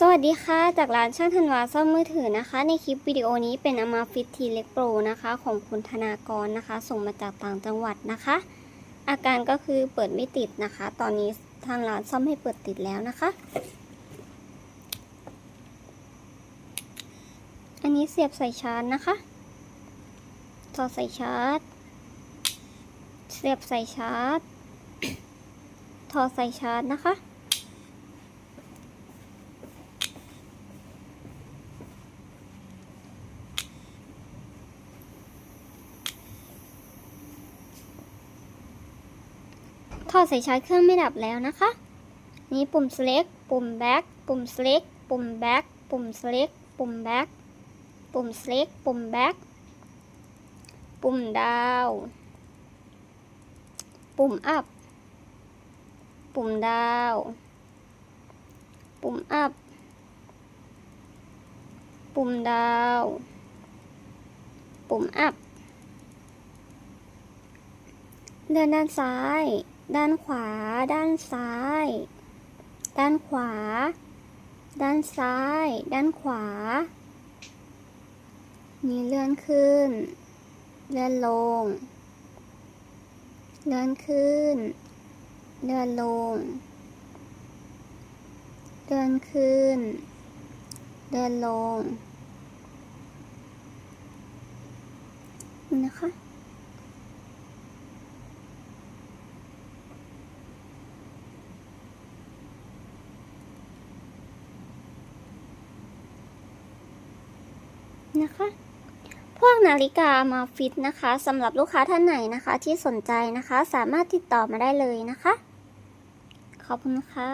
สวัสดีค่ะ จากร้านช่างธันวาซ่อมมือถือนะคะ ในคลิปวิดีโอนี้เป็น a m a f i t T เล็กโปรนะคะ ของคุณธนากรนะคะ ส่งมาจากต่างจังหวัดนะคะ อาการก็คือเปิดไม่ติดนะคะ ตอนนี้ทางร้านซ่อมให้เปิดติดแล้วนะคะ อันนี้เสียบใส่ชาร์จนะคะต่อใส่ชาร์จ เสียบใส่ชาร์จ ถอดใส่ชาร์จนะคะ อดใส่ชาร์จเครื่องไม่ดับแล้วนะคะ นี่ปุ่ม select ปุ่ม back ปุ่ม select ปุ่ม back ปุ่ม select ปุ่ม back ปุ่ม select ปุ่ม back ปุ่ม down ปุ่ม up ปุ่ม down ปุ่ม up ปุ่ม down ปุ่ม up เลื่อนด้านซ้าย ด้านขวา ด้านซ้าย ด้านขวา ด้านซ้าย ด้านขวามีเลื่อนขึ้น เลื่อนลง เลื่อนขึ้น เลื่อนลง เลื่อนขึ้น เลื่อนลงนี่นะคะ นะคะ พวกนาฬิกามาฟิตนะคะสำหรับลูกค้าท่านไหนนะคะ ที่สนใจนะคะ สามารถติดต่อมาได้เลยนะคะ ขอบคุณค่ะ